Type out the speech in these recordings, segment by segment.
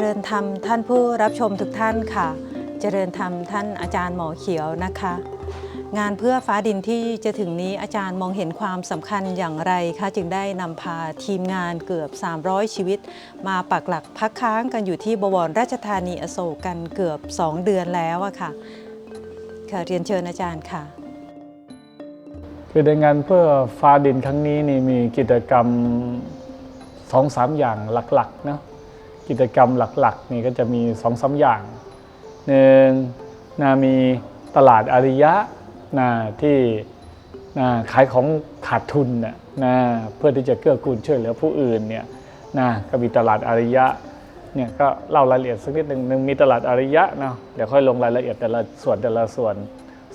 เจริญธรรมท่านผู้รับชมทุกท่านค่ะ เจริญธรรมท่านอาจารย์หมอเขียวนะคะ งานเพื่อฟ้าดินที่จะถึงนี้อาจารย์มองเห็นความสำคัญอย่างไรคะจึงได้นำพาทีมงานเกือบ 300 ชีวิต มาปักหลักพักค้างกันอยู่ที่บวรราชธานีอโศกกันเกือบ 2 เดือนแล้วอะค่ะค่ะเรียนเชิญอาจารย์ค่ะคือในงานเพื่อฟ้าดินครั้งนี้นี่มีกิจกรรมสองสามอย่างหลักๆนะ กิจกรรมหลักๆนี่ก็จะมีสองสาอย่างหนึ่งนะมีตลาดอาริยะนะที่นะขายของขาดทุนนะนะเพื่อที่จะเกื้อกูลช่วยเหลือผู้อื่นเนี่ยนะก็มีตลาดอาริยะเนี่ยก็เล่ารายละเอียดสักนิดหนึ่งหนึ่งมีตลาดอาริยะเนาะเดี๋ยวค่อยลงรายละเอียดแต่ละส่วนแต่ละส่วน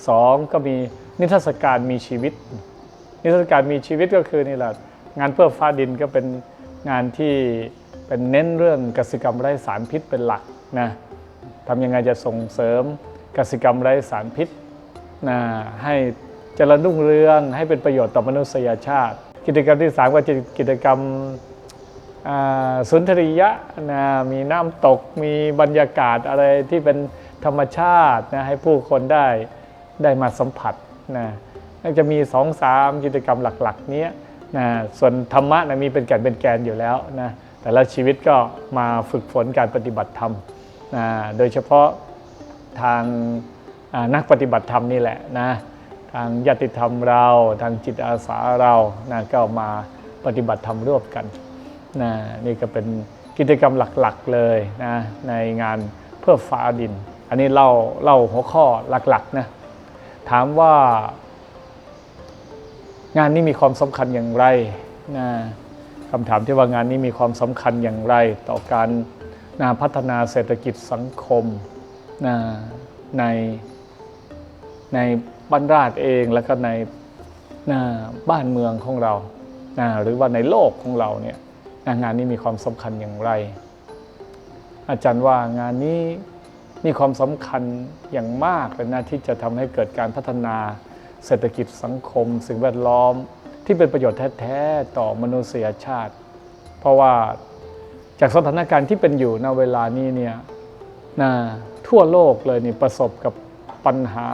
สองก็มีนิทรรศการมีชีวิต นิทรรศการมีชีวิตก็คือนี่แหละงานเพื่อฟ้าดินก็เป็นงานที่ เป็นเน้นเรื่องกสิกรรมไร้สารพิษเป็นหลักนะทำยังไงจะส่งเสริมกสิกรรมไร้สารพิษนะให้เจริญรุ่งเรืองให้เป็นประโยชน์ต่อมนุษยชาติ กิจกรรมที่สามก็จะกิจกรรมสุนทรียะนะมีน้ำตกมีบรรยากาศอะไรที่เป็นธรรมชาตินะให้ผู้คนได้ได้มาสัมผัสนะน่าจะมีสองสามกิจกรรมหลักๆเนี้ยนะส่วนธรรมะนะมีเป็นแก่นเป็นแกนอยู่แล้วนะ แต่ละชีวิตก็มาฝึกฝนการปฏิบัติธรรมนะโดยเฉพาะทางนักปฏิบัติธรรมนี่แหละนะทางญาติธรรมเราทางจิตอาสาเรานะก็มาปฏิบัติธรรมร่วมกันนะนี่ก็เป็นกิจกรรมหลักๆเลยนะในงานเพื่อฟ้าดิน อันนี้เล่าเล่าหัวข้อหลักๆนะถามว่างานนี้มีความสำคัญอย่างไรนะ คำถามที่ว่างานนี้มีความสำคัญอย่างไร ต่อการนะพัฒนาเศรษฐกิจสังคมนะในในบ้านราชเองแล้วก็ในนะบ้านเมืองของเรานะหรือว่าในโลกของเราเนี่ยงานนี้มีความสำคัญอย่างไร อาจารย์ว่างานนี้มีความสำคัญอย่างมากเลยนะที่จะทำให้เกิดการพัฒนาเศรษฐกิจสังคม สิ่งแวดล้อม ที่เป็นประโยชน์แท้ๆต่อมนุษยชาติ เพราะว่าจากสถานการณ์ที่เป็นอยู่ณเวลานี้เนี่ยนะทั่วโลกเลยนี่ประสบกับปัญหา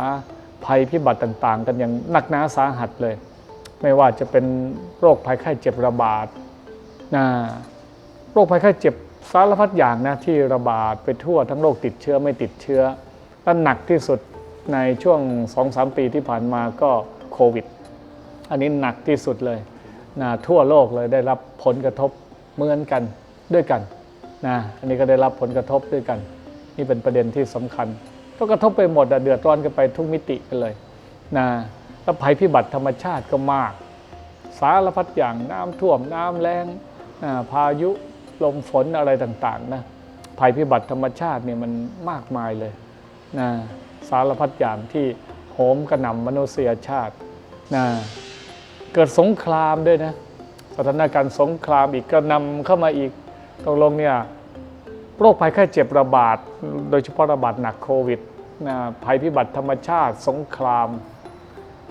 ภัยพิบัติต่าง ๆ กันอย่างหนักหนาสาหัสเลย ไม่ว่าจะเป็นโรคภัยไข้เจ็บระบาดนะโรคภัยไข้เจ็บสารพัดอย่างนะที่ระบาดไปทั่วทั้งโรคติดเชื้อไม่ติดเชื้อและหนักที่สุดในช่วง 2-3 ปีที่ผ่านมาก็โควิด อันนี้หนักที่สุดเลยนะทั่วโลกเลยได้รับผลกระทบเหมือนกันด้วยกันนะอันนี้ก็ได้รับผลกระทบด้วยกัน นี่เป็นประเด็นที่สำคัญ ก็กระทบไปหมดอะเดือดร้อนกันไปทุกมิติกันเลยนะแล้วภัยพิบัติธรรมชาติก็มาก สารพัดอย่างน้ำท่วมน้ำแรงนะพายุลมฝนอะไรต่างๆนะภัยพิบัติธรรมชาติเนี่ยมันมากมายเลยนะสารพัดอย่างที่โหมกระหน่ำมนุษยชาตินะ เกิดสงครามด้วยนะสถานการณ์สงครามอีกก็นำเข้ามาอีกตกลงเนี่ยโรคภัยไข้เจ็บระบาด โดยเฉพาะระบาดหนักโควิดนะภัยพิบัติธรรมชาติสงคราม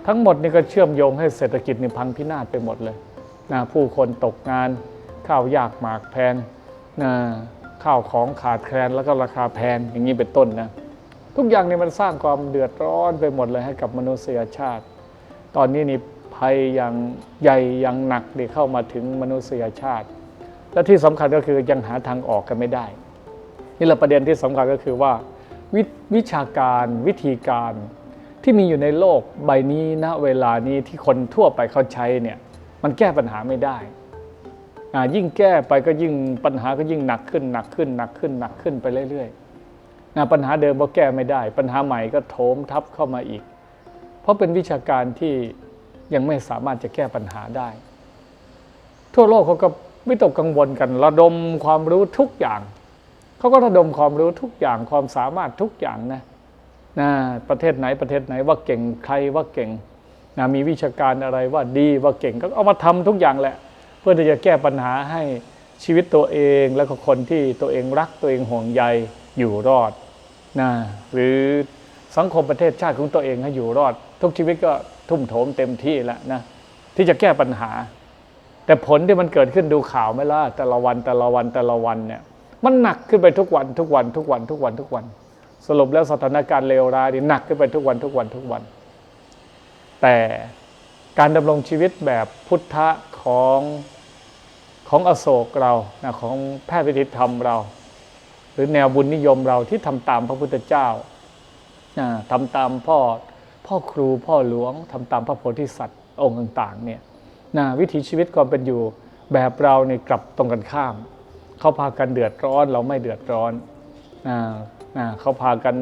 ทั้งหมดนี่ก็เชื่อมโยงให้เศรษฐกิจนี่พังพินาศไปหมดเลยนะผู้คนตกงานข้าวยากหมากแพงนะข้าวของขาดแคลนแล้วก็ราคาแพงอย่างนี้เป็นต้นนะทุกอย่างนี่มันสร้างความเดือดร้อนไปหมดเลยให้กับมนุษยชาติ ตอนนี้นี่ ภัยอย่างใหญ่อย่างหนักนี่เข้ามาถึงมนุษยชาติ และที่สำคัญก็คือยังหาทางออกกันไม่ได้ นี่แหละประเด็นที่สำคัญก็คือว่าวิวิชาการวิธีการที่มีอยู่ในโลกใบนี้ณเวลานี้ที่คนทั่วไปเขาใช้เนี่ยมันแก้ปัญหาไม่ได้ ยิ่งแก้ไปก็ยิ่งปัญหาก็ยิ่งหนักขึ้นหนักขึ้นหนักขึ้นหนักขึ้นไปเรื่อยๆนะปัญหาเดิมพอแก้ไม่ได้ ปัญหาใหม่ก็โถมทับเข้ามาอีก เพราะเป็นวิชาการที่ ยังไม่สามารถจะแก้ปัญหาได้ ทั่วโลกเขาก็ไม่ตกกังวลกัน ระดมความรู้ทุกอย่าง เขาก็ระดมความรู้ทุกอย่างความสามารถทุกอย่างนะนะประเทศไหนประเทศไหนว่าเก่งใครว่าเก่งนะมีวิชาการอะไรว่าดีว่าเก่งก็เอามาทำทุกอย่างแหละ เพื่อที่จะแก้ปัญหาให้ชีวิตตัวเองแล้วก็คนที่ตัวเองรักตัวเองห่วงใยอยู่รอดนะหรือสังคมประเทศชาติของตัวเองให้อยู่รอด ทุกชีวิตก็ ทุ่มโถมเต็มที่แล้วนะที่จะแก้ปัญหา แต่ผลที่มันเกิดขึ้นดูข่าวไหม่ล่ะแต่ละวันแต่ละวันแต่ละวันเนี่ยมันหนักขึ้นไปทุกวันทุกวันทุกวันทุกวันทุกวัน สรุปแล้วสถานการณ์เลวร้ายนี่หนักขึ้นไปทุกวันทุกวันทุกวัน แต่การดำรงชีวิตแบบพุทธะของของอโศกเรานะของแพทย์วิถีธรรมเรา หรือแนวบุญนิยมเราที่ทำตามพระพุทธเจ้าอ่าทำตามพ่อ พ่อครูพ่อหลวงทำตามพระโพธิสัตว์องค์ต่างๆเนี่ยนะวิถีชีวิตความเป็นอยู่แบบเราเนี่ยกลับตรงกันข้าม เขาพากันเดือดร้อนเราไม่เดือดร้อนอ่าอ่าเขาพากัน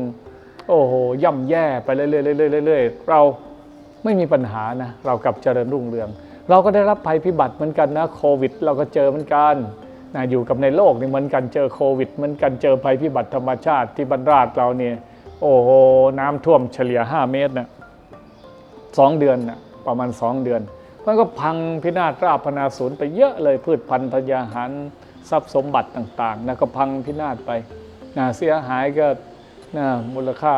โอ้โหย่ำแย่ไปเรื่อยๆเรื่อยๆเรื่อยๆเราไม่มีปัญหานะเรากลับเจริญรุ่งเรือง เราก็ได้รับภัยพิบัติเหมือนกันนะโควิด เราก็เจอเหมือนกันนะอยู่กับในโลกนี่เหมือนกันเจอโควิดเหมือนกันเจอภัยพิบัติธรรมชาติที่บรรดาศเราเนี่ยโอ้โห น้ำท่วมเฉลี่ย 5 เมตรนะ สองเดือนนะประมาณ2เดือนมันก็พังพินาศราบพนาศูนย์ไปเยอะเลยพืชพันธุ์ธัญญาหารทรัพย์สมบัติต่างๆนะก็พังพินาศไปนะเสียหายก็นะมูลค่า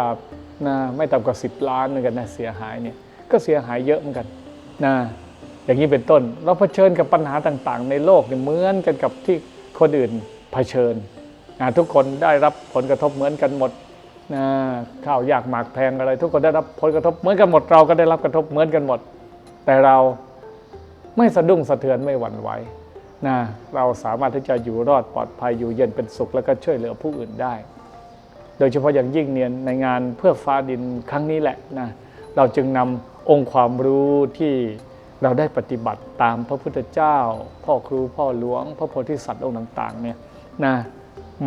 นะไม่ต่ำกว่า 10 ล้านเหมือนกันนะเสียหายเนี่ยก็เสียหายเยอะเหมือนกันนะอย่างนี้เป็นต้น เราเผชิญกับปัญหาต่างๆ ในโลกเนี่ยเหมือนกันกับที่คนอื่นเผชิญนะทุกคนได้รับผลกระทบเหมือนกันหมด ข้าวยากหมากแพงอะไร ทุกคนได้รับผลกระทบเหมือนกันหมดเราก็ได้รับกระทบเหมือนกันหมด แต่เราไม่สะดุ้งสะเทือนไม่หวั่นไหวนะเราสามารถที่จะอยู่รอดปลอดภัยอยู่เย็นเป็นสุขแล้วก็ช่วยเหลือผู้อื่นได้ โดยเฉพาะอย่างยิ่งเนี่ยในงานเพื่อฟ้าดินครั้งนี้แหละนะเราจึงนำองค์ความรู้ที่เราได้ปฏิบัติตามพระพุทธเจ้า พ่อครูพ่อหลวง พระโพธิสัตว์องค์ต่างๆเนี่ยนะ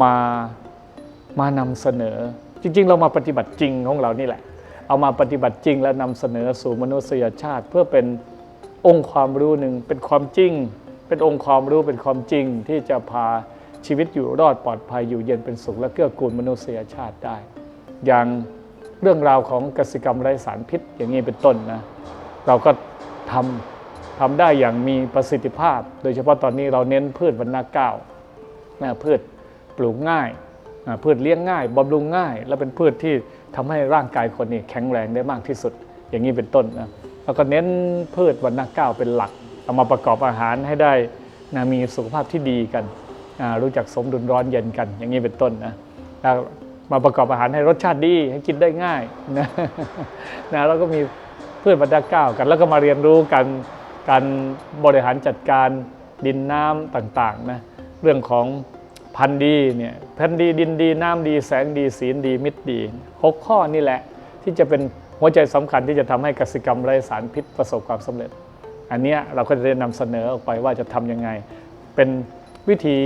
มามานำเสนอ จริง ๆ เรามาปฏิบัติจริงของเรานี่แหละ เอามาปฏิบัติจริงและนำเสนอสู่มนุษยชาติ เพื่อเป็นองค์ความรู้หนึ่งเป็นความจริง เป็นองค์ความรู้เป็นความจริงที่จะพาชีวิตอยู่รอดปลอดภัยอยู่เย็นเป็นสุขและเกื้อกูลมนุษยชาติได้ อย่างเรื่องราวของกสิกรรมไร้สารพิษอย่างนี้เป็นต้นนะเราก็ทำทำได้อย่างมีประสิทธิภาพ โดยเฉพาะตอนนี้เราเน้นพืชวรรณะเก้านะพืชปลูกง่าย พืชเลี้ยงง่ายบำรุงง่าย และเป็นพืชที่ทำให้ร่างกายคนนี่แข็งแรงได้มากที่สุด อย่างนี้เป็นต้นนะแล้วก็เน้นพืชวรรณะเก้าเป็นหลัก เอามาประกอบอาหารให้ได้นะมีสุขภาพที่ดีกัน รู้จักสมดุลร้อนเย็นกัน อย่างนี้เป็นต้นนะแล้วมาประกอบอาหารให้รสชาติดีให้กินได้ง่ายนะนะแล้วก็มีพืชวรรณะเก้ากัน แล้วก็มาเรียนรู้กันการบริหารจัดการดินน้ำต่างๆนะเรื่องของ พันธุ์ดีเนี่ยพันธุ์ดีดินดีน้ำดีแสงดีศีลดีมิตรดีหกข้อนี่แหละ ที่จะเป็นหัวใจสำคัญที่จะทำให้กสิกรรมไร้สารพิษประสบความสำเร็จ อันเนี้ยเราก็จะได้นำเสนอออกไปว่าจะทำยังไง เป็นวิธี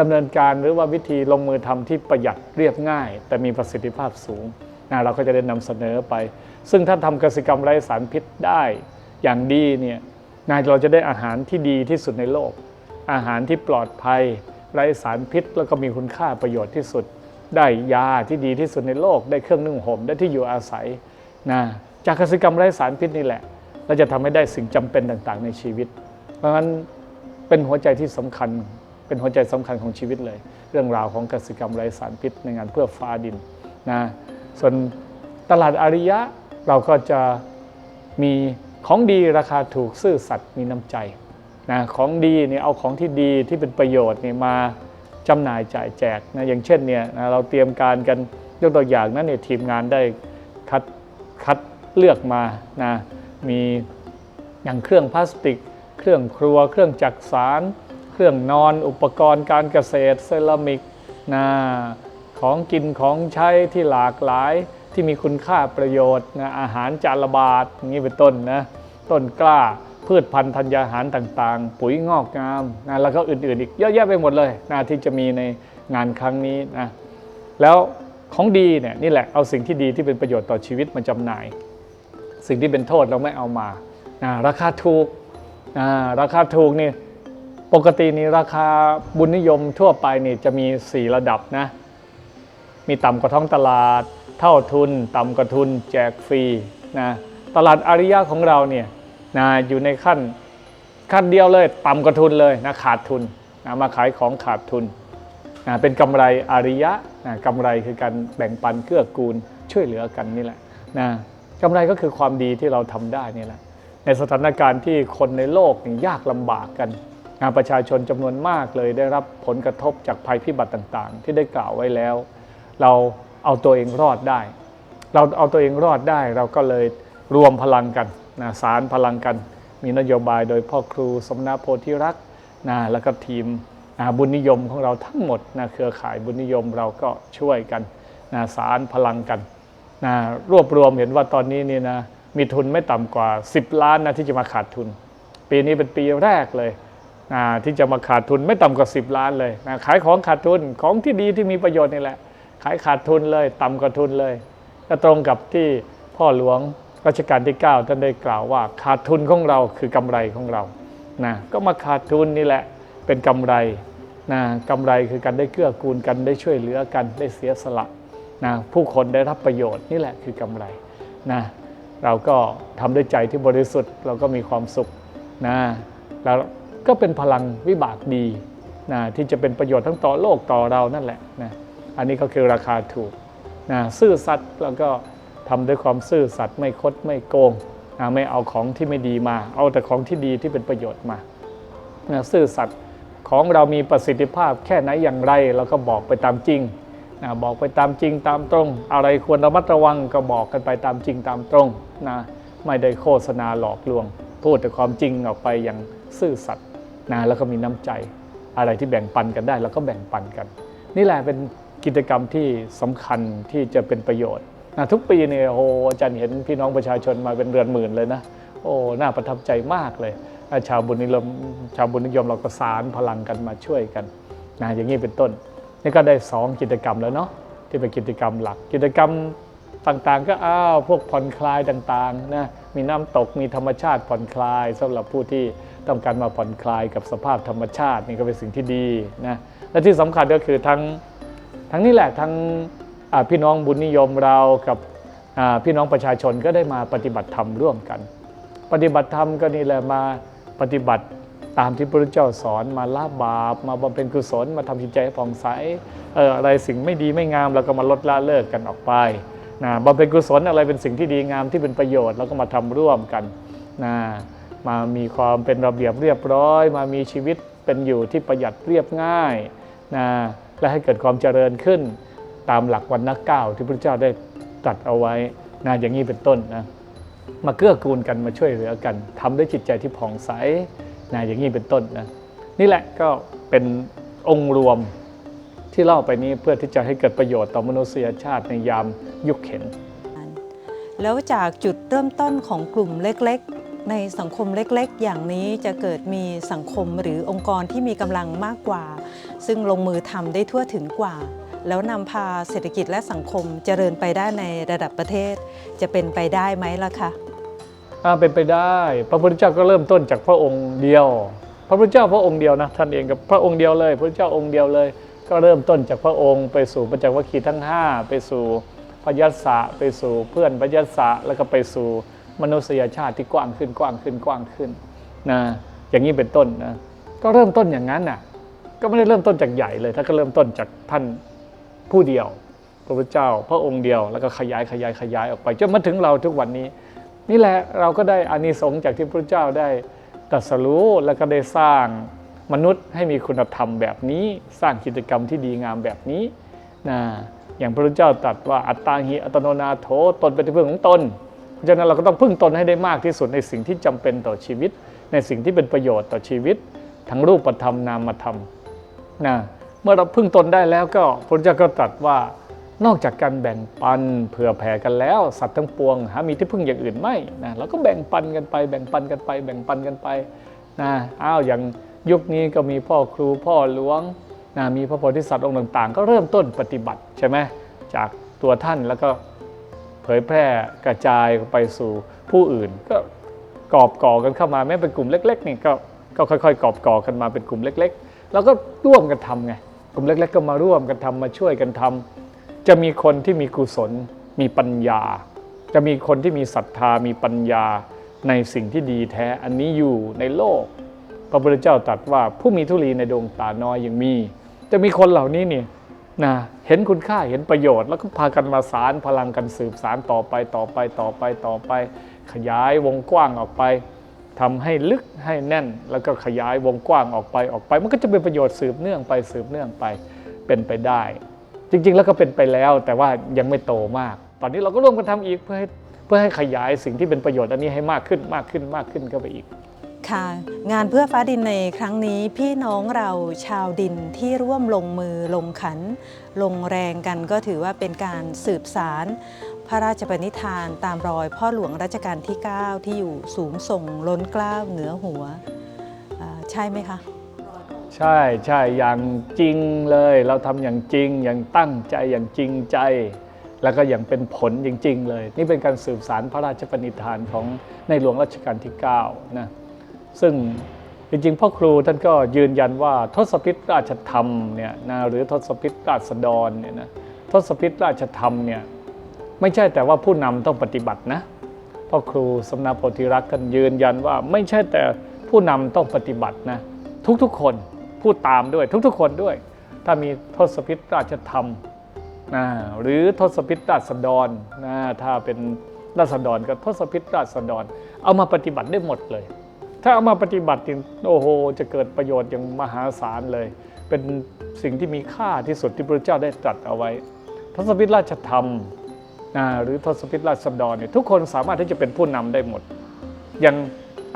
ดำเนินการหรือว่าวิธีลงมือทำที่ประหยัดเรียบง่าย แต่มีประสิทธิภาพสูงนะเราก็จะได้นำเสนอไป ซึ่งถ้าทำกสิกรรมไร้สารพิษได้อย่างดีเนี่ยนายเราจะได้อาหารที่ดีที่สุดในโลก อาหารที่ปลอดภัย ไร้สารพิษ แล้วก็มีคุณค่าประโยชน์ที่สุด ได้ยาที่ดีที่สุดในโลก ได้เครื่องนึ่งห่มได้ที่อยู่อาศัยนะจากกสิกรรมไร้สารพิษนี่แหละเราจะทำให้ได้สิ่งจำเป็นต่างๆ ในชีวิต เพราะฉะนั้นเป็นหัวใจที่สำคัญ เป็นหัวใจสำคัญของชีวิตเลย เรื่องราวของกสิกรรมไร้สารพิษในงานเพื่อฟ้าดินนะส่วนตลาดอาริยะเราก็จะมีของดีราคาถูกซื่อสัตย์มีน้ำใจ นะของดีเนี่ยเอาของที่ดีที่เป็นประโยชน์เนี่ยมาจำหน่ายจ่ายแจกนะอย่างเช่นเนี่ยนะเราเตรียมการกันยกตัวอย่างนั้นเนี่ยทีมงานได้คัดคัดเลือกมานะมีอย่างเครื่องพลาสติก เครื่องครัว เครื่องจักสาร เครื่องนอนอุปกรณ์การเกษตรเซรามิกนะของกินของใช้ที่หลากหลายที่มีคุณค่าประโยชน์นะอาหารจานละบาทอย่างนี้เป็นต้นนะต้นกล้า พืชพันธุ์ธัญญาหารต่างๆ ปุ๋ยงอกงามนะแล้วก็อื่นๆอีกเยอะแยะไปหมดเลยนะที่จะมีในงานครั้งนี้นะแล้วของดีเนี่ยนี่แหละเอาสิ่งที่ดีที่เป็นประโยชน์ต่อชีวิตมาจำหน่าย สิ่งที่เป็นโทษเราไม่เอามานะราคาถูกนะราคาถูกนี่ปกตินี่ราคาบุญนิยมทั่วไปนี่จะมี 4 ระดับนะมีต่ำกว่าท้องตลาด เท่าทุน ต่ำกว่าทุน แจกฟรีนะตลาดอาริยะของเราเนี่ย นะอยู่ในขั้นขั้นเดียวเลยต่ำกว่าทุนเลยนะขาดทุนนะมาขายของขาดทุนนะเป็นกำไรอาริยะนะกำไรคือการแบ่งปันเกื้อกูลช่วยเหลือกันนี่แหละนะกำไรก็คือความดีที่เราทำได้นี่แหละ ในสถานการณ์ที่คนในโลกยากลำบากกันงานประชาชนจำนวนมากเลยได้รับผลกระทบจากภัยพิบัติต่างๆ ที่ได้กล่าวไว้แล้ว เราเอาตัวเองรอดได้ เราเอาตัวเองรอดได้เราก็เลยรวมพลังกัน นะสารพลังกัน มีนโยบายโดยพ่อครูสมณโพธิรักษ์นะแล้วก็ทีมนะบุญนิยมของเราทั้งหมดนะเครือข่ายบุญนิยมเราก็ช่วยกันนะสารพลังกันนะรวบรวมเห็นว่าตอนนี้นี่นะมีทุนไม่ต่ำกว่า 10 ล้านนะที่จะมาขาดทุน ปีนี้เป็นปีแรกเลยนะที่จะมาขาดทุนไม่ต่ำกว่า 10 ล้านเลยนะขายของขาดทุนของที่ดีที่มีประโยชน์นี่แหละ ขายขาดทุนเลย ต่ำกว่าทุนเลยก็ตรงกับที่พ่อหลวง รัชกาลที่ 9 ท่านได้กล่าวว่าขาดทุนของเราคือกำไรของเรานะก็มาขาดทุนนี่แหละเป็นกำไรนะกำไรคือการได้เกื้อกูลกันได้ช่วยเหลือกันได้เสียสละนะผู้คนได้รับประโยชน์นี่แหละคือกำไรนะเราก็ทำด้วยใจที่บริสุทธิ์เราก็มีความสุขนะแล้วก็เป็นพลังวิบากดีนะที่จะเป็นประโยชน์ทั้งต่อโลกต่อเรานั่นแหละนะอันนี้ก็คือราคาถูกนะซื่อสัตย์แล้วก็ ทำด้วยความซื่อสัตย์ไม่คดไม่โกงไม่เอาของที่ไม่ดีมา เอาแต่ของที่ดีที่เป็นประโยชน์มาซื่อสัตย์ของเรามีประสิทธิภาพแค่ไหนอย่างไรเราก็บอกไปตามจริงนะบอกไปตามจริงตามตรง อะไรควรระมัดระวังก็บอกกันไปตามจริงตามตรงนะไม่ได้โฆษณาหลอกลวง พูดแต่ความจริงออกไปอย่างซื่อสัตย์นะแล้วก็มีน้ำใจ อะไรที่แบ่งปันกันได้เราก็แบ่งปันกัน นี่แหละเป็นกิจกรรมที่สำคัญที่จะเป็นประโยชน์ นะทุกปีเนี่ยโอ้อาจารย์เห็นพี่น้องประชาชนมาเป็นเรือนหมื่นเลยนะโอ้น่าประทับใจมากเลยชาวบุญนิยมชาวบุญนิยมเราก็สารพลังกันมาช่วยกันนะอย่างนี้เป็นต้น นี่ก็ได้สองกิจกรรมแล้วเนาะที่เป็นกิจกรรมหลัก กิจกรรมต่างๆ ก็อ้าวพวกผ่อนคลายต่างๆนะมีน้ำตกมีธรรมชาติผ่อนคลายสำหรับผู้ที่ต้องการมาผ่อนคลายกับสภาพธรรมชาตินี่ก็เป็นสิ่งที่ดีนะและที่สำคัญก็คือทั้งทั้งนี้แหละทั้ง พี่น้องบุญนิยมเรากับพี่น้องประชาชนก็ได้มาปฏิบัติธรรมร่วมกัน ปฏิบัติธรรมก็นี่แหละมาปฏิบัติตามที่พระพุทธเจ้าสอนมาละบาป มาบำเพ็ญกุศลมาทำจิตใจให้ผ่องใสเอออะไรสิ่งไม่ดีไม่งามเราก็มาลดละเลิกกันออกไปนะบำเพ็ญกุศลอะไรเป็นสิ่งที่ดีงามที่เป็นประโยชน์เราก็มาทำร่วมกันนะมามีความเป็นระเบียบเรียบร้อย มามีชีวิตเป็นอยู่ที่ประหยัดเรียบง่ายนะและให้เกิดความเจริญขึ้น ตามหลักวันนักเก้าที่พระเจ้าได้ตรัดเอาไว้นะอย่างนี้เป็นต้นนะมาเกื้อกูลกันมาช่วยเหลือกันทำด้วยจิตใจที่ผ่องใสนะอย่างนี้เป็นต้นนะนี่แหละก็เป็นองค์รวมที่เล่าไปนี้เพื่อที่จะให้เกิดประโยชน์ต่อมนุษยชาติในยามยุคเข็น แล้วจากจุดเริ่มต้นของกลุ่มเล็กๆ ในสังคมเล็กๆ อย่างนี้จะเกิดมีสังคมหรือองค์กรที่มีกำลังมากกว่า ซึ่งลงมือทำได้ทั่วถึงกว่า แล้วนำพาเศรษฐกิจและสังคมเจริญไปได้ในระดับประเทศ จะเป็นไปได้ไหมล่ะคะอ่าเป็นไปได้ พระพุทธเจ้าก็เริ่มต้นจากพระองค์เดียว พระพุทธเจ้าพระองค์เดียวนะท่านเองกับพระองค์เดียวเลย พระเจ้าองค์เดียวเลย ก็เริ่มต้นจากพระองค์ไปสู่ปัญจวัคคีย์ทั้ง 5 ไปสู่พยัสสะไปสู่เพื่อนพยัสสะแล้วก็ไปสู่มนุษยชาติที่กว้างขึ้นกว้างขึ้นกว้างขึ้นนะอย่างนี้เป็นต้นนะก็เริ่มต้นอย่างนั้นน่ะก็ไม่ได้เริ่มต้นจากใหญ่เลย ถ้าก็เริ่มต้นจากท่าน ผู้เดียว พระพุทธเจ้า พระองค์เดียวแล้วก็ขยายขยายขยายออกไปจนมาถึงเราทุกวันนี้ นี่แหละเราก็ได้อานิสงส์จากที่พระเจ้าได้ตรัสรู้แล้วก็ได้สร้างมนุษย์ให้มีคุณธรรมแบบนี้ สร้างกิจกรรมที่ดีงามแบบนี้นะอย่างพระพุทธเจ้าตรัสว่าอัตตาหิอัตโนนาโถตนเป็นที่พึ่งของตนเพราะฉะนั้นเราก็ต้องพึ่งตนให้ได้มากที่สุดในสิ่งที่จำเป็นต่อชีวิต ในสิ่งที่เป็นประโยชน์ต่อชีวิต ทั้งรูปธรรมนามธรรมนะ เมื่อเราพึ่งตนได้แล้วก็พระเจ้าก็ตรัสว่านอกจากการแบ่งปันเผื่อแผ่กันแล้ว สัตว์ทั้งปวง หามีที่พึ่งอย่างอื่นไม่นะเราก็แบ่งปันกันไป แบ่งปันกันไป แบ่งปันกันไปนะอ้าวอย่างยุคนี้ก็มีพ่อครูพ่อหลวงนะมีพระโพธิสัตว์องค์ต่าง ๆ ก็เริ่มต้นปฏิบัติใช่ไหมจากตัวท่านแล้วก็เผยแพร่กระจายไปสู่ผู้อื่น ก็กอบก่อกันเข้ามาแม้เป็นกลุ่มเล็ก ๆ นี่ก็ก็ค่อยๆ กอบก่อกันมาเป็นกลุ่มเล็ก ๆ แล้วก็ร่วมกันทำไง กลุ่มเล็กๆก็มาร่วมกันทำมาช่วยกันทำจะมีคนที่มีกุศล มีปัญญา จะมีคนที่มีศรัทธามีปัญญาในสิ่งที่ดีแท้อันนี้อยู่ในโลก พระพุทธเจ้าตรัสว่าผู้มีทุลีในดวงตาน้อยยังมี จะมีคนเหล่านี้เนี่ยนะเห็นคุณค่าเห็นประโยชน์ แล้วก็พากันมาสารพลังกันสืบสารต่อไปต่อไปต่อไปต่อไป ขยายวงกว้างออกไป ทำให้ลึกให้แน่น แล้วก็ขยายวงกว้างออกไปออกไป มันก็จะเป็นประโยชน์สืบเนื่องไปสืบเนื่องไปเป็นไปได้ จริง ๆ แล้วก็เป็นไปแล้วแต่ว่ายังไม่โตมาก ตอนนี้เราก็ร่วมกันทำอีกเพื่อให้เพื่อให้ขยายสิ่งที่เป็นประโยชน์อันนี้ให้มากขึ้นมากขึ้นมากขึ้นเข้าไปอีกค่ะงานเพื่อฟ้าดินในครั้งนี้พี่น้องเราชาวดินที่ร่วมลงมือลงขัน ลงแรงกันก็ถือว่าเป็นการสืบสาร พระราชปณิธานตามรอยพ่อหลวงรัชกาลที่ 9 ที่อยู่สูงส่งล้นเกล้าวเหนือหัว ใช่ไหมคะ ใช่ใช่อย่างจริงเลย เราทำอย่างจริงอย่างตั้งใจอย่างจริงใจ แล้วก็อย่างเป็นผลจริง ๆ เลย นี่เป็นการสืบสารพระราชปณิธานของในหลวงรัชกาลที่9นะซึ่งจริงๆพ่อครูท่านก็ยืนยันว่าทศพิธราชธรรมเนี่ยนะหรือทศพิธราษฎรเนี่ยนะทศพิธราชธรรมเนี่ย ไม่ใช่แต่ว่าผู้นำต้องปฏิบัตินะพ่อครูสำนักโพธิรักษ์ท่านยืนยันว่า ไม่ใช่แต่ผู้นำต้องปฏิบัตินะ ทุกๆคนพูดตามด้วย ทุกๆคนด้วย ถ้ามีทศพิธราชธรรมนะหรือทศพิธราษฎรนะถ้าเป็นราษฎรก็ทศพิธราษฎร เอามาปฏิบัติได้หมดเลย ถ้าเอามาปฏิบัติจริงโอ้โหจะเกิดประโยชน์อย่างมหาศาลเลย เป็นสิ่งที่มีค่าที่สุดที่พระเจ้าได้ตรัสเอาไว้ ทศพิธราชธรรม นะหรือทศพิธราษฎรเนี่ยทุกคนสามารถที่จะเป็นผู้นำได้หมด อย่าง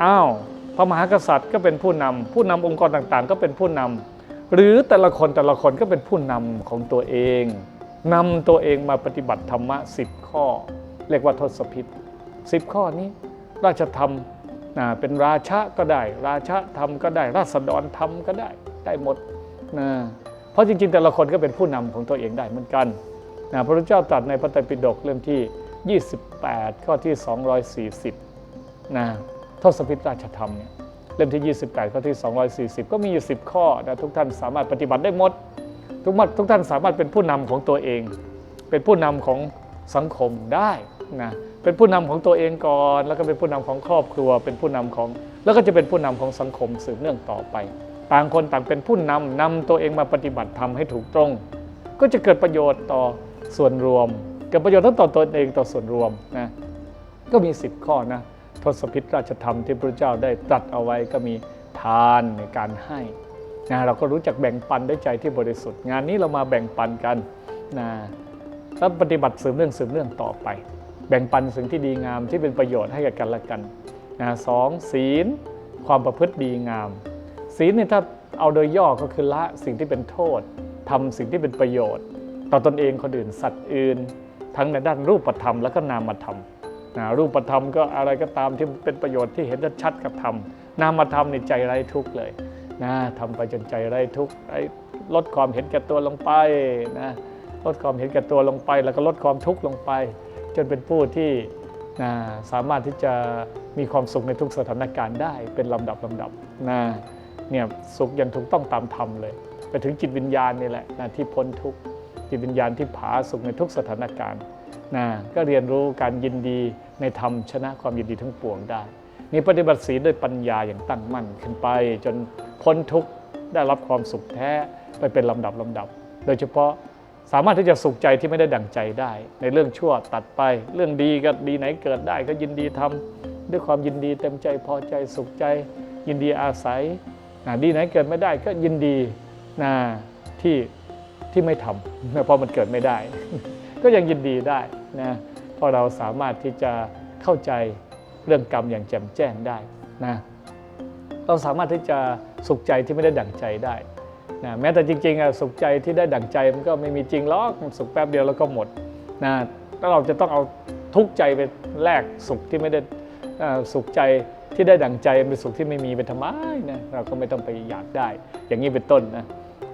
อ้าวพระมหากษัตริย์ก็เป็นผู้นำผู้นำองค์กรต่างๆ ก็เป็นผู้นำหรือแต่ละคนแต่ละคนก็เป็นผู้นำของตัวเองนำตัวเองมาปฏิบัติธรรมะสิบข้อ เรียกว่าทศพิธสิบข้อนี้ ราชธรรมนะเป็นราชะก็ได้ ราชะธรรมก็ได้ ราษฎรธรรมก็ได้ได้หมดนะเพราะจริงๆ แต่ละคนก็เป็นผู้นำของตัวเองได้เหมือนกัน นะพระพุทธเจ้าตรัสในพระไตรปิฎกเล่มที่ 28 ข้อที่ 240นะทศพิธราชธรรมเนี่ยเล่มที่ 28 ข้อที่ 240 ก็มีอยู่ 10 ข้อนะทุกท่านสามารถปฏิบัติได้หมด ทุกมัดทุกท่านสามารถเป็นผู้นำของตัวเอง เป็นผู้นำของสังคมได้นะเป็นผู้นำของตัวเองก่อน แล้วก็เป็นผู้นำของครอบครัว เป็นผู้นำของ แล้วก็จะเป็นผู้นำของสังคมสืบเนื่องต่อไป ต่างคนต่างเป็นผู้นำนำตัวเองมาปฏิบัติธรรมให้ถูกตรง ก็จะเกิดประโยชน์ต่อ ส่วนรวมเกิดประโยชน์ทั้งต่อตนเองต่อส่วนรวมนะก็มี 10 ข้อนะทศพิธราชธรรมที่พระเจ้าได้ตรัสเอาไว้ก็มีทานในการให้นะเราก็รู้จักแบ่งปันด้วยใจที่บริสุทธิ์ งานนี้เรามาแบ่งปันกันนะแล้วปฏิบัติสืบเรื่องสืบเรื่องต่อไป แบ่งปันสิ่งที่ดีงามที่เป็นประโยชน์ให้กับกันและกันนะสองศีล ความประพฤติดีงาม ศีลเนี่ยถ้าเอาโดยย่อก็คือละสิ่งที่เป็นโทษทำสิ่งที่เป็นประโยชน์ ต่อตนเองคนอื่นสัตว์อื่น ทั้งในด้านรูปธรรมและก็นามธรรมนะรูปธรรมก็อะไรก็ตามที่เป็นประโยชน์ที่เห็นชัดกับธรรมนามธรรมในใจไร้ทุกข์เลยนะทำไปจนใจไร้ทุกข์ลดความเห็นแก่ตัวลงไปนะลดความเห็นแก่ตัวลงไป แล้วก็ลดความทุกข์ลงไป จนเป็นผู้ที่นะสามารถที่จะมีความสุขในทุกสถานการณ์ได้เป็นลำดับลำดับนะเนี่ยสุขย่างถูกต้องตามธรรมเลย ไปถึงจิตวิญญาณนี่แหละนะที่พ้นทุกข์ จิตวิญญาณที่ผาสุขในทุกสถานการณ์นะก็เรียนรู้การยินดีในธรรมชนะความยินดีทั้งปวงได้ นี่ปฏิบัติศีลด้วยปัญญาอย่างตั้งมั่นขึ้นไป จนพ้นทุกข์ได้รับความสุขแท้ไปเป็นลำดับลำดับ โดยเฉพาะสามารถที่จะสุขใจที่ไม่ได้ดั่งใจได้ ในเรื่องชั่วตัดไป เรื่องดีก็ดีไหนเกิดได้ก็ยินดีทำด้วยความยินดีเต็มใจพอใจสุขใจ ยินดีอาศัยนะดีไหนเกิดไม่ได้ก็ยินดีนะที่ ที่ไม่ทำเพราะมันเกิดไม่ได้ ก็ยังยินดีได้นะเพราะเราสามารถที่จะเข้าใจเรื่องกรรมอย่างแจ่มแจ้งได้นะเราสามารถที่จะสุขใจที่ไม่ได้ดั่งใจได้นะแม้แต่จริงๆอะสุขใจที่ได้ดั่งใจมันก็ไม่มีจริงหรอกมันสุขแป๊บเดียวแล้วก็หมดนะแล้วเราจะต้องเอาทุกข์ใจไปแลกสุขที่ไม่ได้สุขใจที่ได้ดั่งใจเป็นสุขที่ไม่มีเป็นทำไมนะเราก็ไม่ต้องไปอยากได้ อย่างนี้เป็นต้นนะ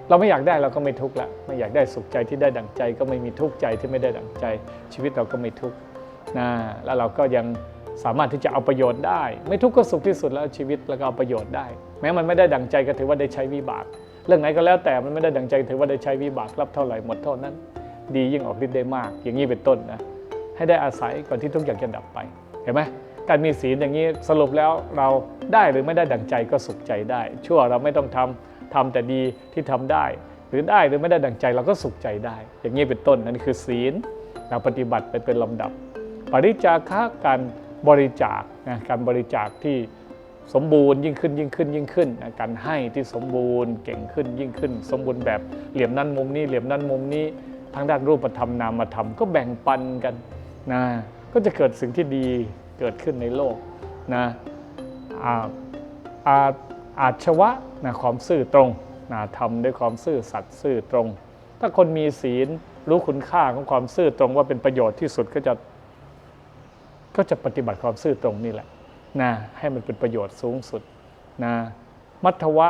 เราไม่อยากได้เราก็ไม่ทุกข์ละไม่อยากได้สุขใจที่ได้ดั่งใจ ก็ไม่มีทุกข์ใจที่ไม่ได้ดั่งใจ ชีวิตเราก็ไม่ทุกข์นะแล้วเราก็ยังสามารถที่จะเอาประโยชน์ได้ ไม่ทุกข์ก็สุขที่สุดแล้วชีวิตแล้วก็เอาประโยชน์ได้ แม้มันไม่ได้ดั่งใจก็ถือว่าได้ใช้วิบาก เรื่องไหนก็แล้วแต่มันไม่ได้ดั่งใจถือว่าได้ใช้วิบากรับเท่าไหร่หมดเท่านั้น ดียิ่งออกฤทธิ์ได้มาก อย่างนี้เป็นต้นนะให้ได้อาศัยก่อนที่ทุกอย่างจะดับไปเห็นไหมการมีศีลอย่างนี้สรุปแล้วเราได้หรือไม่ได้ดั่งใจก็สุขใจได้ ชั่วเราไม่ต้องทำ ทำแต่ดีที่ทำได้ หรือได้หรือไม่ได้ดังใจเราก็สุขใจได้ อย่างนี้เป็นต้นนั่นคือศีลเราปฏิบัติไปเป็นลำดับ ปริจาคะการบริจาคนะการบริจาคที่สมบูรณ์ยิ่งขึ้นยิ่งขึ้นยิ่งขึ้นนะการให้ที่สมบูรณ์เก่งขึ้นยิ่งขึ้น สมบูรณ์แบบเหลี่ยมนั้นมุมนี้เหลี่ยมนั้นมุมนี้ทางด้านรูปธรรมนามธรรมก็แบ่งปันกันนะก็จะเกิดสิ่งที่ดีเกิดขึ้นในโลกนะอาอา อาชวะนะความซื่อตรงนะทำด้วยความซื่อสัตย์ซื่อตรง ถ้าคนมีศีลรู้คุณค่าของความซื่อตรงว่าเป็นประโยชน์ที่สุดก็จะก็จะปฏิบัติความซื่อตรงนี่แหละนะให้มันเป็นประโยชน์สูงสุดนะมัทวะ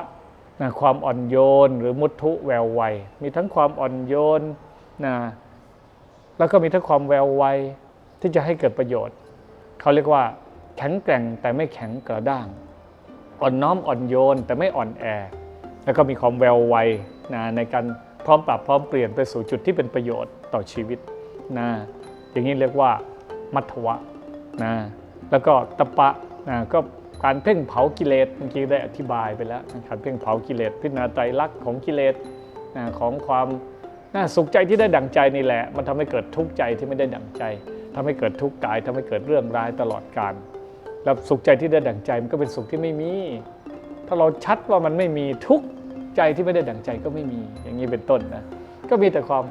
นะความอ่อนโยนหรือมุทุแววไวมีทั้งความอ่อนโยนนะแล้วก็มีทั้งความแววไวที่จะให้เกิดประโยชน์ เขาเรียกว่าแข็งแกร่งแต่ไม่แข็งกระด้าง อ่อนน้อมอ่อนโยน แต่ไม่อ่อนแอ แล้วก็มีความแววไวนะในการพร้อมปรับพร้อมเปลี่ยนไปสู่จุดที่เป็นประโยชน์ต่อชีวิตนะอย่างนี้เรียกว่ามัทวะนะแล้วก็ตะปะนะก็การเพ่งเผากิเลสเมื่อกี้ได้อธิบายไปแล้วการเพ่งเผากิเลสพิจารณาไตรลักษณ์ของกิเลสนะของความน่าสุขใจที่ได้ดั่งใจนี่แหละ มันทำให้เกิดทุกข์ใจที่ไม่ได้ดั่งใจทำให้เกิดทุกข์กายทำให้เกิดเรื่องร้ายตลอดกาล แล้วสุขใจที่ได้ดั่งใจมันก็เป็นสุขที่ไม่มี ถ้าเราชัดว่ามันไม่มีทุกใจที่ไม่ได้ดั่งใจก็ไม่มีอย่างนี้เป็นต้นนะก็มีแต่ความ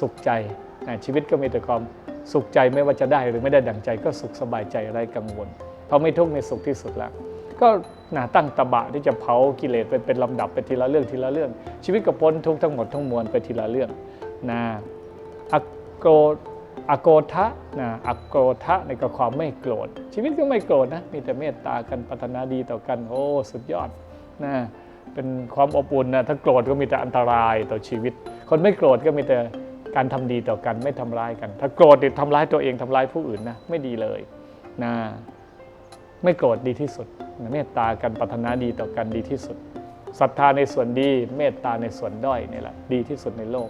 สุขใจนะชีวิตก็มีแต่ความสุขใจไม่ว่าจะได้หรือไม่ได้ดั่งใจก็สุขสบายใจไร้กังวลเพราะไม่ทุกข์ในสุขที่สุดแล้วก็นะตั้งตบะที่จะเผากิเลสไปเป็นลำดับไปทีละเรื่องทีละเรื่อง ชีวิตก็พ้นทุกข์ทั้งหมดทั้งมวลไปทีละเรื่องนะอโกร อโกทะนะอโกรทะในก็ความไม่โกรธ ชีวิตก็ไม่โกรธนะ มีแต่เมตตากันปรารถนาดีต่อกัน โอ้ สุดยอดนะเป็นความอบอุ่นนะถ้าโกรธก็มีแต่อันตรายต่อชีวิต คนไม่โกรธก็มีแต่การทำดีต่อกันไม่ทำร้ายกัน ถ้าโกรธเนี่ยทำร้ายตัวเองทำร้ายผู้อื่นนะไม่ดีเลยนะไม่โกรธดีที่สุดเมตตากันปรารถนาดีต่อกันดีที่สุดศรัทธาในส่วนดี เมตตาในส่วนด้อยนี่แหละดีที่สุดในโลก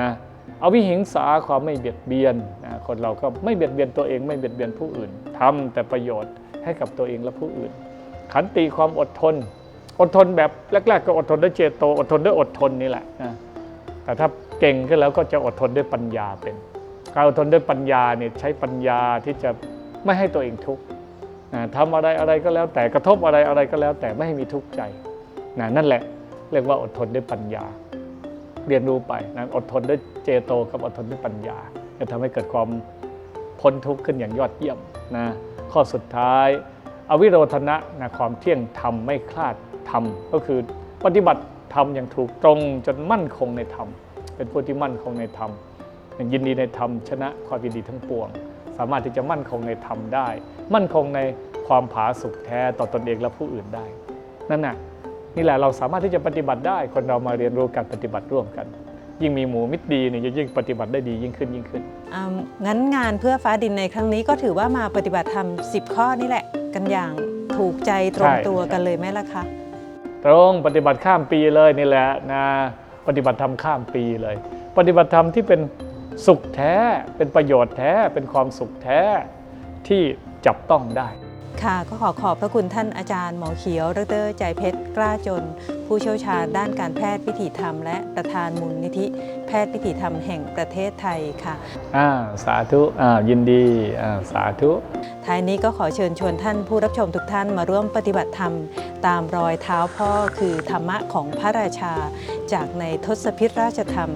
นะ เอาวิหิงสาความไม่เบียดเบียนนะคนเราก็ไม่เบียดเบียนตัวเองไม่เบียดเบียนผู้อื่นทำแต่ประโยชน์ให้กับตัวเองและผู้อื่น ขันติความอดทน อดทนแบบแรกๆก็อดทนด้วยเจโตอดทนด้วยอดทนนี่แหละนะแต่ถ้าเก่งขึ้นแล้วก็จะอดทนด้วยปัญญาเป็น การอดทนด้วยปัญญาเนี่ยใช้ปัญญาที่จะไม่ให้ตัวเองทุกข์นะทำอะไรอะไรก็แล้วแต่กระทบอะไรอะไรก็แล้วแต่ไม่ให้มีทุกข์ใจนะนั่นแหละ เรียกว่าอดทนด้วยปัญญา เรียนรู้ไปนะอดทนด้วยเจโตกับอดทนด้วยปัญญา จะทำให้เกิดความพ้นทุกข์ขึ้นอย่างยอดเยี่ยมนะข้อสุดท้าย อวิโรธนะนะความเที่ยงธรรมไม่คลาดธรรมก็คือปฏิบัติธรรมอย่างถูกตรงจนมั่นคงในธรรม เป็นผู้ที่มั่นคงในธรรมยินดีในธรรมชนะความยินดีทั้งปวง สามารถที่จะมั่นคงในธรรมได้ มั่นคงในความผาสุกแท้ต่อตนเองและผู้อื่นได้ นั่นน่ะ นี่แหละเราสามารถที่จะปฏิบัติได้ คนเรามาเรียนรู้การปฏิบัติร่วมกัน ยิ่งมีหมู่มิตรดีเนี่ยจะยิ่งปฏิบัติได้ดียิ่งขึ้นยิ่งขึ้นอ่างั้นงานเพื่อฟ้าดินในครั้งนี้ก็ถือว่ามาปฏิบัติธรรม10 ข้อนี่แหละ กันอย่างถูกใจตรงใช่ตัวกันเลยไหมล่ะคะตรงปฏิบัติข้ามปีเลยนี่แหละนะปฏิบัติธรรมข้ามปีเลย ปฏิบัติธรรมที่เป็นสุขแท้เป็นประโยชน์แท้เป็นความสุขแท้ที่จับต้องได้ ค่ะก็ขอขอบพระคุณท่านอาจารย์หมอเขียว ดร ใจเพชร กล้าจน ผู้เชี่ยวชาญด้านการแพทย์วิถีธรรม และประธานมูลนิธิ แพทย์วิถีธรรมแห่งประเทศไทยค่ะ อ่าสาธุอ่ายินดีอ่าสาธุ ท้ายนี้ก็ขอเชิญชวนท่านผู้รับชมทุกท่านมาร่วมปฏิบัติธรรม ตามรอยเท้าพ่อคือธรรมะของพระราชา จากในทศพิธราชธรรม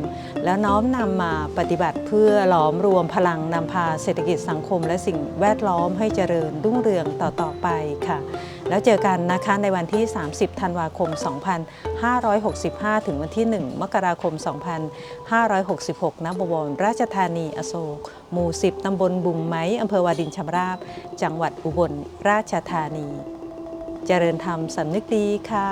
แล้วน้อมนำมาปฏิบัติเพื่อหลอมรวมพลังนำพาเศรษฐกิจสังคม และสิ่งแวดล้อมให้เจริญรุ่งเรืองต่อๆไปค่ะ แล้วเจอกันนะคะในวันที่ 30 ธันวาคม 2565 ถึงวันที่ 1 มกราคม 2566 ณ บวรราชธานีอโศก หมู่ 10 ตำบลบุงไม้อำเภอวาดินชำราบ จังหวัดอุบลราชธานี เจริญธรรมสำนึกดีค่ะ